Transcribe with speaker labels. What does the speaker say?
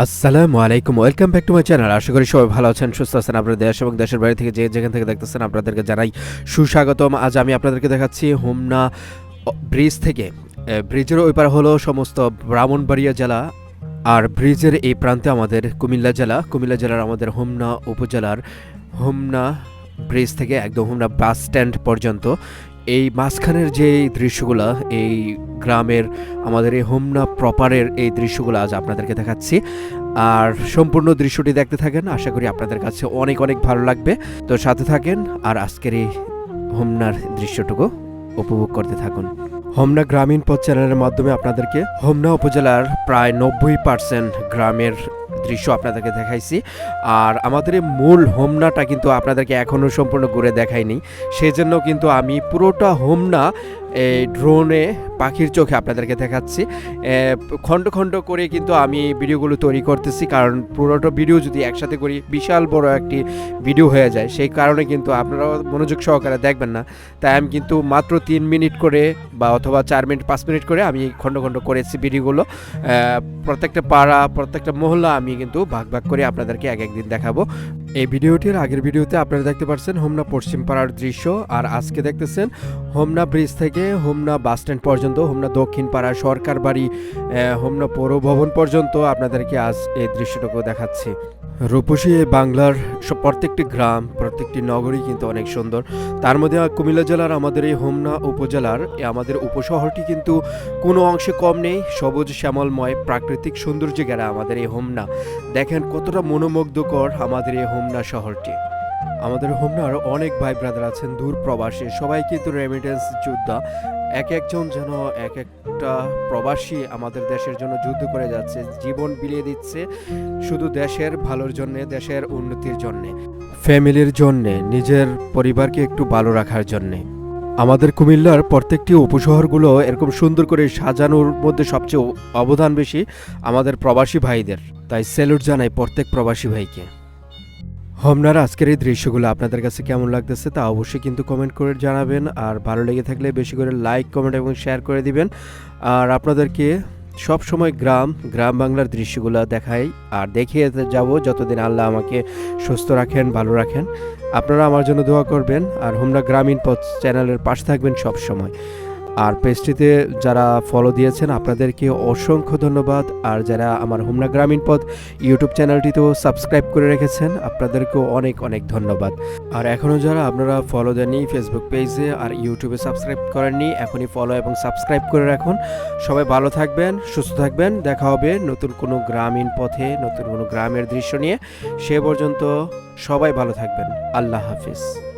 Speaker 1: আসসালামু আলাইকুম, welcome back to my channel. আশা করি সবাই ভালো আছেন, সুস্থ আছেন আপনার দেশ এবং দেশের বাইরে থেকে যে যেখান থেকে দেখতেছেন আপনাদেরকে জানাই সুস্বাগতম। আজ আমি আপনাদেরকে দেখাচ্ছি হোমনা ব্রিজ থেকে। ব্রিজের ওই পার হলো সমস্ত ব্রাহ্মণবাড়িয়া জেলা আর ব্রিজের এই প্রান্তে আমাদের কুমিল্লা জেলা। কুমিল্লা জেলার আমাদের হোমনা উপজেলার হোমনা ব্রিজ থেকে একদম হোমনা বাস স্ট্যান্ড পর্যন্ত। এই মাঝখানের যে দৃশ্যগুলো, এই গ্রামের আমাদের এই হোমনা প্রপারের এই দৃশ্যগুলো আজ আপনাদেরকে দেখাচ্ছি। আর সম্পূর্ণ দৃশ্যটি দেখতে থাকেন, আশা করি আপনাদের কাছে অনেক অনেক ভালো লাগবে। তো সাথে থাকেন, আর আজকের এই হোমনার দৃশ্যটুকু উপভোগ করতে থাকুন। হোমনা গ্রামীণ পথ চ্যানেলের মাধ্যমে আপনাদেরকে হোমনা উপজেলার প্রায় নব্বই পার্সেন্ট গ্রামের দৃশ্য আপনাদেরকে দেখাইছি। আর আমাদের মূল হোমনাটা কিন্তু আপনাদেরকে এখনও সম্পূর্ণ ঘুরে দেখাইনি। সেজন্য কিন্তু আমি পুরোটা হোমনা এই ড্রোনে পাখির চোখে আপনাদেরকে দেখাচ্ছি। খণ্ড খণ্ড করে কিন্তু আমি ভিডিওগুলো তৈরি করতেছি, কারণ পুরোটা ভিডিও যদি একসাথে করি, বিশাল বড় একটি ভিডিও হয়ে যায়। সেই কারণে কিন্তু আপনারা মনোযোগ সহকারে দেখবেন না। তাই আমি কিন্তু মাত্র তিন মিনিট করে বা অথবা চার মিনিট, পাঁচ মিনিট করে আমি খণ্ড খণ্ড করেছি ভিডিওগুলো। প্রত্যেকটা পাড়া, প্রত্যেকটা মহল্লা আমি কিন্তু ভাগ ভাগ করে আপনাদেরকে এক একদিন দেখাবো। এই ভিডিওটির আগের ভিডিওতে আপনারা দেখতে পাচ্ছেন হোমনা পশ্চিম পাড়ার দৃশ্য, আর আজকে দেখতেছেন হোমনা ব্রিজ থেকে হোমনা বাস স্ট্যান্ড পর্যন্ত, হোমনা দক্ষিণ পাড়া সরকার বাড়ি হোমনা পৌর ভবন পর্যন্ত আপনাদেরকে আজ এই দৃশ্যটুকু দেখাচ্ছি। রূপসী বাংলার প্রত্যেকটি গ্রাম, প্রত্যেকটি নগরী কিন্তু অনেক সুন্দর। তার মধ্যে কুমিল্লা জেলার আমাদের এই হোমনা উপজেলার আমাদের উপশহরটি কিন্তু কোনো অংশে কম নেই। সবুজ, শ্যামলময়, প্রাকৃতিক সৌন্দর্য গেরা আমাদের এই হোমনা। দেখেন কতটা মনোমুগ্ধকর আমাদের এই হোমনা শহরটি। আমাদের হোমনার অনেক ভাই ব্রাদার আছেন, দূর প্রবাসী। সবাই কিন্তু রেমিটেন্স যোদ্ধা। এক একজন যেন এক একটা প্রবাসী আমাদের দেশের জন্য যুদ্ধ করে যাচ্ছে, জীবন বিলিয়ে দিচ্ছে শুধু দেশের ভালোর জন্য, দেশের উন্নতির জন্য, ফ্যামিলির জন্য, নিজের পরিবারকে একটু ভালো রাখার জন্যে। আমাদের কুমিল্লার প্রত্যেকটি উপশহরগুলো এরকম সুন্দর করে সাজানোর মধ্যে সবচেয়ে অবদান বেশি আমাদের প্রবাসী ভাইদের। তাই স্যালুট জানাই প্রত্যেক প্রবাসী ভাইকে। হোমনার, আজকের এই দৃশ্যগুলো আপনাদের কাছে কেমন লাগতেছে তা অবশ্যই কিন্তু কমেন্ট করে জানাবেন। আর ভালো লেগে থাকলে বেশি করে লাইক কমেন্ট এবং শেয়ার করে দিবেন। আর আপনাদেরকে সব সময় গ্রাম গ্রাম বাংলার দৃশ্যগুলো দেখাই। আর দেখিয়ে যাব যতদিন আল্লাহ আমাকে সুস্থ রাখেন, ভালো রাখেন। আপনারা আমার জন্য দোয়া করবেন। আর হোমনা গ্রামীণ পথ চ্যানেলের পাশে থাকবেন সব সময় আর পেজটিতে যারা ফলো দিয়েছেন, আপনাদেরকে অসংখ্য ধন্যবাদ। আর যারা আমার হোমনা গ্রামীণ পথ ইউটিউব চ্যানেলটিতেও সাবস্ক্রাইব করে রেখেছেন, আপনাদেরকেও অনেক অনেক ধন্যবাদ। আর এখনও যারা আপনারা ফলো দেননি ফেসবুক পেজে আর ইউটিউবে সাবস্ক্রাইব করেননি, এখনই ফলো এবং সাবস্ক্রাইব করে রাখুন। সবাই ভালো থাকবেন, সুস্থ থাকবেন। দেখা হবে নতুন কোনো গ্রামীণ পথে, নতুন কোনো গ্রামের দৃশ্য নিয়ে। সে পর্যন্ত সবাই ভালো থাকবেন। আল্লাহ হাফিজ।